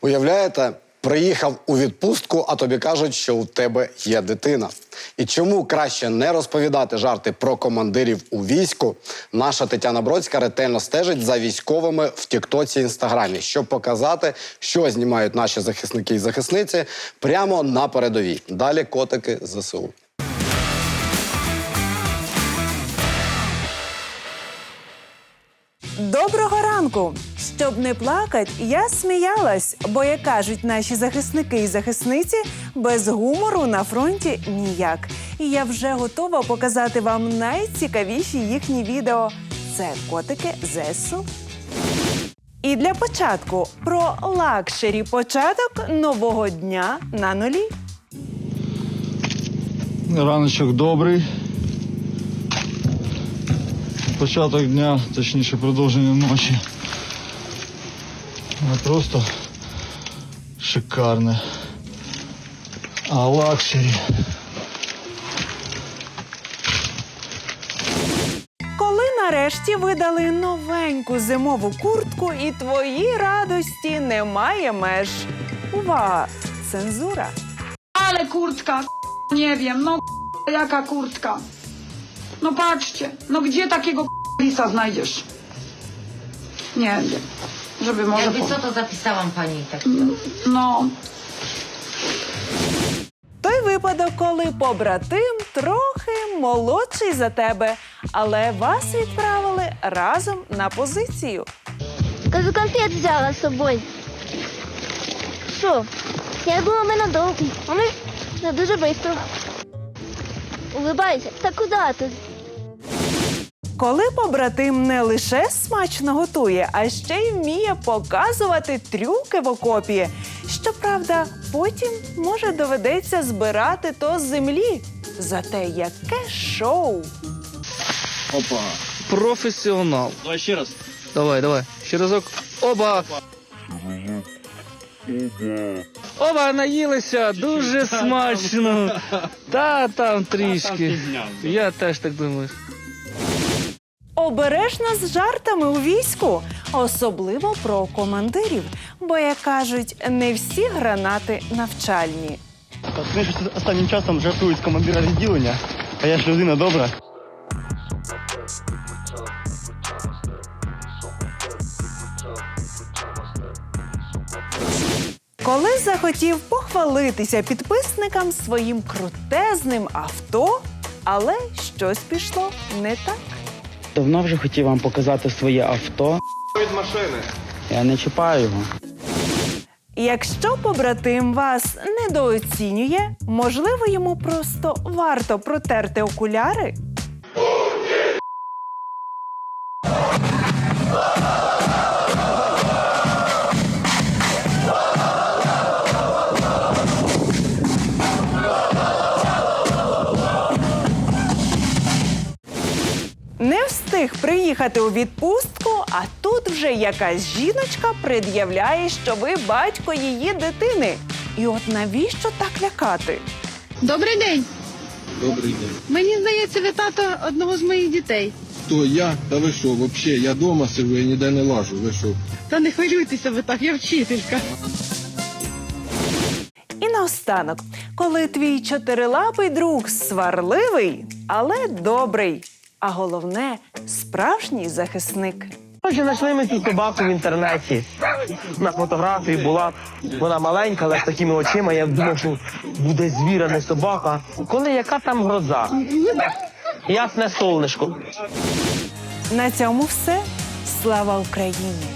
Уявляєте, приїхав у відпустку, а тобі кажуть, що у тебе є дитина. І чому краще не розповідати жарти про командирів у війську? Наша Тетяна Бродська ретельно стежить за військовими в Тіктоці Інстаграмі, щоб показати, що знімають наші захисники і захисниці прямо на передовій. Далі котики ЗСУ. Доброго ранку! Щоб не плакать, я сміялась, бо, як кажуть наші захисники і захисниці, без гумору на фронті ніяк. І я вже готова показати вам найцікавіші їхні відео. Це котики ЗСУ. І для початку про лакшері початок нового дня на нулі. Раночок добрий. Початок дня, точніше продовження ночі. Не просто шикарне. А лакшері. Коли нарешті видали новеньку зимову куртку, і твої радості немає меж. Увага! Цензура. Ale kurtka, nie wiem, no jaka kurtka. No patrzcie, no gdzie takiego lisa znajdziesz? Nie wiem, żeby może... Jakby co to zapisałam pani tak. No, Той випадок, коли побратим трохи молодший за тебе, але вас відправили разом на позицію. Кажу, конфет взяла з собою. Що? Я думала, ми надовго. А ми не дуже швидко. Улибайся. Та куди ти? Коли побратим не лише смачно готує, а ще й вміє показувати трюки в окопі. Щоправда, потім може доведеться збирати то з землі. Зате яке шоу! Опа. Професіонал. Давай ще раз. Давай, давай. Ще разок. Оба. Оба, наїлися. Дуже смачно. Та там трішки. Я теж так думаю. Обережно з жартами у війську, особливо про командирів, бо, як кажуть, не всі гранати навчальні. Ж останнім часом жартують з командира відділення, а я ж людина добра. Коли захотів похвалитися підписникам своїм крутезним авто, але щось пішло не так. Давно вже хотів вам показати своє авто. Від машини. Я не чіпаю його. Якщо побратим вас недооцінює, можливо, йому просто варто протерти окуляри. Встиг приїхати у відпустку, а тут вже якась жіночка пред'являє, що ви батько її дитини. І от навіщо так лякати? Добрий день. Добрий день. Мені здається, ви тато одного з моїх дітей. Хто я? Та ви що, взагалі, я вдома сижу, я ніде не лажу. Ви що? Та не хвилюйтеся ви так, я вчителька. І наостанок, коли твій чотирилапий друг сварливий, але добрий, а головне справжній захисник. Отже, знайшли ми цю собаку в інтернеті. На фотографії була вона маленька, але з такими очима. Я думав, що буде звіра, не собака. Коли яка там гроза? Ясне сонечко. На цьому все. Слава Україні!